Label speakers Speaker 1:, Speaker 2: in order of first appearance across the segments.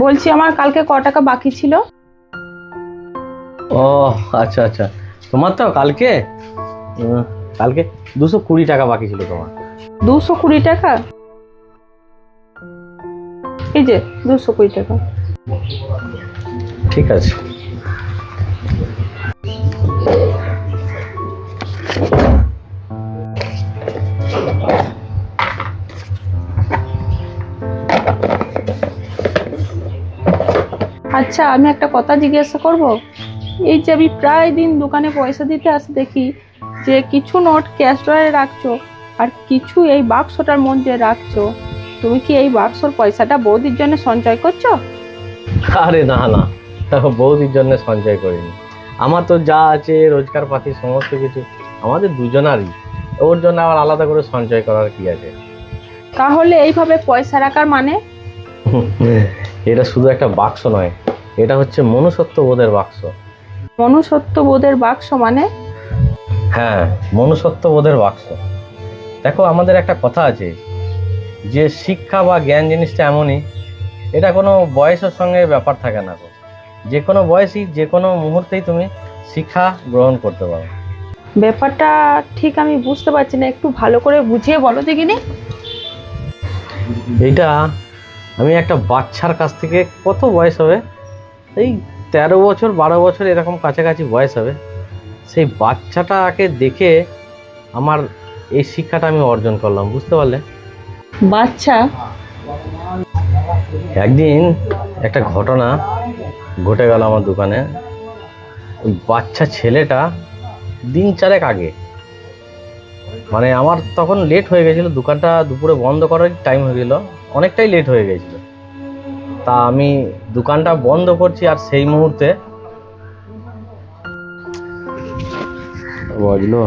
Speaker 1: বলছি আমার কালকে ক টাকা বাকি ছিল?
Speaker 2: ও আচ্ছা আচ্ছা। তোমার তো কালকে? উম, কালকে দুশো কুড়ি টাকা বাকি ছিল তোমার।
Speaker 1: দুশো কুড়ি টাকা? এই যে দুশো কুড়ি টাকা।
Speaker 2: ঠিক আছে।
Speaker 1: আচ্ছা আমি একটা কথা জিজ্ঞাসা করব? এই যে আমি প্রায় দিন দোকানে পয়সা দিতে আসি দেখি যে কিছু নোট ক্যাশ ড্রয়ারে রাখছো আর কিছু এই বাক্সটার মধ্যে রাখছো। তুমি কি এই বাক্সর পয়সাটা বৌদির জন্য সঞ্চয় করছ?
Speaker 2: আরে না না বৌদির জন্য সঞ্চয় করিনি। আমার তো যা আছে রোজগার পাতি সমস্ত কিছু আমাদের দুজনারই। ওর জন্য আবার আলাদা করে সঞ্চয় করার কি আছে?
Speaker 1: তাহলে এইভাবে পয়সা রাখার মানে?
Speaker 2: এটা শুধু একটা বাক্স নয় এটা হচ্ছে মনুষ্যত্ব বোধের বাক্স।
Speaker 1: মনুষ্যত্ব বোধের বাক্স মানে?
Speaker 2: হ্যাঁ মনুষ্যত্ব বোধের বাক্স। দেখো আমাদের একটা কথা আছে যে শিক্ষা বা জ্ঞান জিনিসটা এমনই এটা কোনো বয়সের সঙ্গে ব্যাপার থাকে না যে কোনো বয়সই যে কোনো মুহূর্তেই তুমি শিক্ষা গ্রহণ করতে পারো।
Speaker 1: ব্যাপারটা ঠিক আমি বুঝতে পারছি না একটু ভালো করে বুঝিয়ে বলো দেখিনি
Speaker 2: এটা আমি একটা বাচ্চার কাছ থেকে কত বয়স হবে? এই তেরো বছর বারো বছর এরকম কাছাকাছি বয়স হবে। সেই বাচ্চাটাকে দেখে আমার এই শিক্ষাটা আমি অর্জন করলাম বুঝতে পারলে?
Speaker 1: বাচ্চা?
Speaker 2: একদিন একটা ঘটনা ঘটে গেল আমার দোকানে। ওই বাচ্চা ছেলেটা দিন চারেক আগে মানে আমার তখন লেট হয়ে গেছিল দোকানটা দুপুরে বন্ধ করার টাইম হয়ে গেল অনেকটাই লেট হয়ে গেছিল। তা আমি দোকানটা বন্ধ করছি আর সেই মুহূর্তে বুঝলো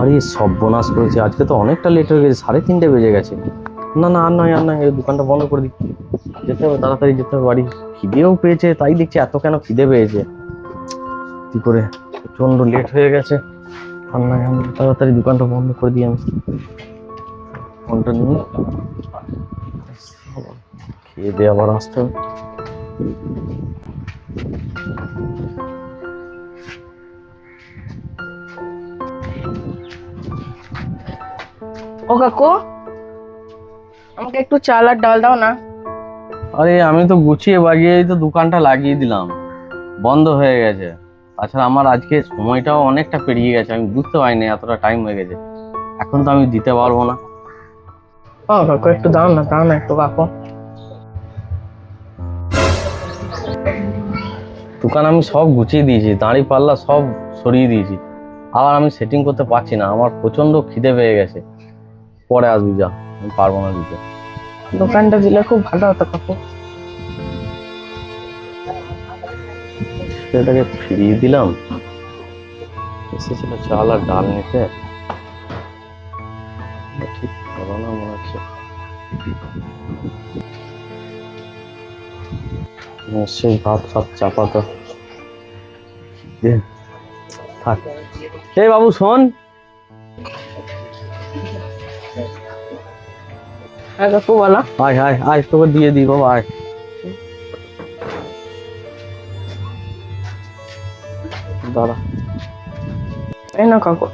Speaker 2: আরে সর্বনাশ করেছে। আজকে তো অনেকটা লেট হয়ে গেছে, সাড়ে তিনটে বেজে গেছে। না না, আর নয় আর নয় দোকানটা বন্ধ করে দিচ্ছি। যেতে হবে, তাড়াতাড়ি যেতে হবে, বাড়ি খিদেও পেয়েছে, তাই দেখছি এত কেন খিদে পেয়েছে। কি করে প্রচণ্ড লেট হয়ে গেছে। আর নয় আমি তাড়াতাড়ি দোকানটা বন্ধ করে দিই আমি। ফোনটা নিয়ে। খেয়ে দিয়ে আবার আসতে হবে।
Speaker 1: ও কাকু আমাকে একটু চাল আর ডাল দাও না।
Speaker 2: আরে আমি তো গুছিয়ে বাগিয়েই তো দোকানটা লাগিয়ে দিলাম। বন্ধ হয়ে গেছে। তাছাড়া আমার আজকে সময়টাও অনেকটা পেরিয়ে গেছে আমি বুঝতে পারিনি এতটা টাইম হয়ে গেছে। এখন তো আমি দিতে পারব না।
Speaker 1: ও কাকু একটু দাও না দাও না একটু কাকু
Speaker 2: দোকান আমি সব গুছিয়ে দিয়েছি দাঁড়ি পাল্লা সব সরিয়ে দিয়েছি। আবার আমি সেটিং করতে পারছি না আমার প্রচণ্ড খিদে পেয়ে গেছে। পরে আসবি যা আমি পারব না দিতে।
Speaker 1: দোকানটা দিলে খুব ভালো হতো কাকু।
Speaker 2: সেটাকে ফিরিয়ে দিলাম। এসেছিল চাল আর ডাল নিতে। ঠিক না মনে হচ্ছে নিশ্চয়ই ভাত ফাত চাপাতো দে, থাক এই বাবু শোন আয় আয় আয় তোকে দিয়ে দিই বাবা আয় দাঁড়া
Speaker 1: এই না কাকু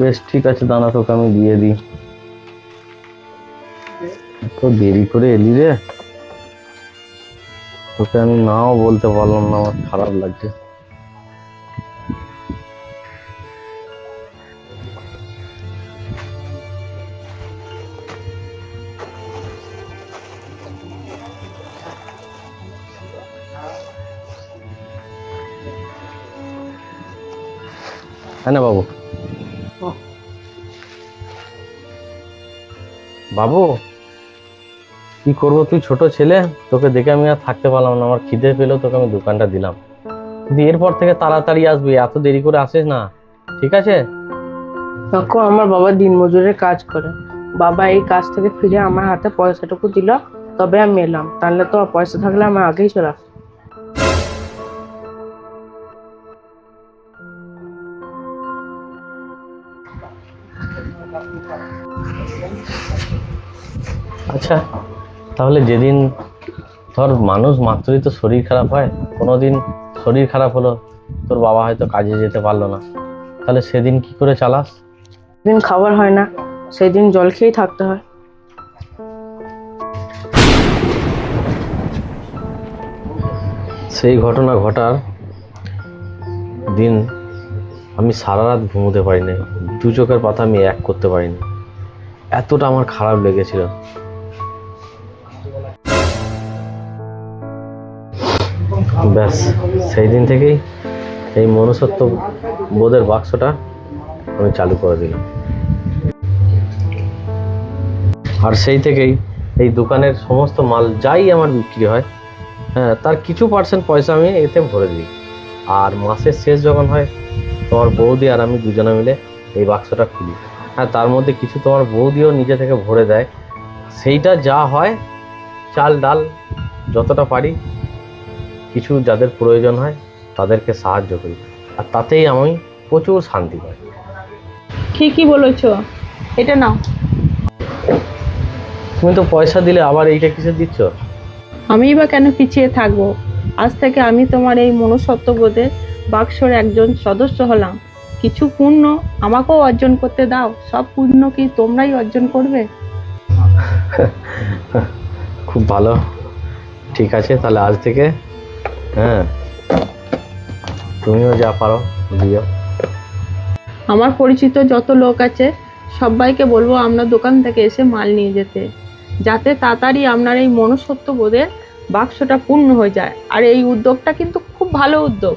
Speaker 2: বেশ, ঠিক আছে দানা তোকে আমি দিয়ে দিই। এত দেরি করে এলি রে। তোকে আমি নাও বলতে পারলাম না, আমার খারাপ লাগছে। হ্যাঁ বাবু। বাবু, কি করব? তুই ছোট ছেলে, তোকে দেখে আমি আর থাকতে পারলাম না। আমার খিদে পেল, তোকে আমি দোকানটা দিলাম। কিন্তু এরপর থেকে তাড়াতাড়ি আসবি, এত দেরি করে আসিস না। ঠিক আছে?
Speaker 1: কাকু আমার বাবা দিন দিনমজুরের কাজ করে। বাবা এই কাজ থেকে ফিরে আমার হাতে পয়সাটুকু দিল, তবে আমি এলাম। তাহলে তো পয়সা থাকলে আমি আগেই চলে আসতাম।
Speaker 2: আচ্ছা তাহলে যেদিন ধর মানুষ মাত্রই তো শরীর খারাপ হয় কোনোদিন শরীর খারাপ হলো তোর বাবা হয়তো কাজে যেতে পারল না। তাহলে সেদিন কি করে চালাস?
Speaker 1: দিন খাবার হয় না সেই দিন জল খেয়েই থাকতে হয়।
Speaker 2: সেই ঘটনা ঘটার দিন আমি সারা রাত ঘুমোতে পারিনি দু চোখের পাতা আমি এক করতে পারিনি। এতটা আমার খারাপ লেগেছিল। ব্যাস, সেই দিন থেকেই এই মনুষ্যত্ব বোধের বাক্সটা আমি চালু করে দিলাম। আর সেই থেকেই এই দোকানের সমস্ত মাল যাই আমার বিক্রি হয় হ্যাঁ তার কিছু পার্সেন্ট পয়সা আমি এতে ভরে দিই। আর মাসের শেষ যখন হয়, তোমার বৌদি আর আমি দুজনে মিলে এই বাক্সটা খুলি। হ্যাঁ তার মধ্যে কিছু তোমার বৌদিও নিজে থেকে ভরে দেয়। সেইটা যা হয়, চাল ডাল যতটা পারি কিছু যাদের প্রয়োজন হয় তাদেরকে সাহায্য করি। আর তাতেই আমি প্রচুর শান্তি পাই।
Speaker 1: ঠিকই বলেছ। এটা নাও।
Speaker 2: তুমি তো পয়সা দিলে আবার এইটা কিসে দিচ্ছ?
Speaker 1: আমি বা কেন পিছিয়ে থাকব? আজ থেকে আমি তোমার এই মনুষ্যত্ববোধের বাক্সর একজন সদস্য হলাম। কিছু পুণ্য আমাকেও অর্জন করতে দাও। সব পুণ্য কি তোমরাই অর্জন করবে?
Speaker 2: খুব ভালো। ঠিক আছে তাহলে আজ থেকে হ্যাঁ। তুমিও যা পারো, দিও।
Speaker 1: আমার পরিচিত যত লোক আছে, সবাইকে বলব আপনার দোকান থেকে এসে মাল নিয়ে যেতে। যাতে তাড়াতাড়ি আপনার এই মনুষ্যত্ববোধের বাক্সটা পূর্ণ হয়ে যায়। আর এই উদ্যোগটা কিন্তু খুব ভালো উদ্যোগ।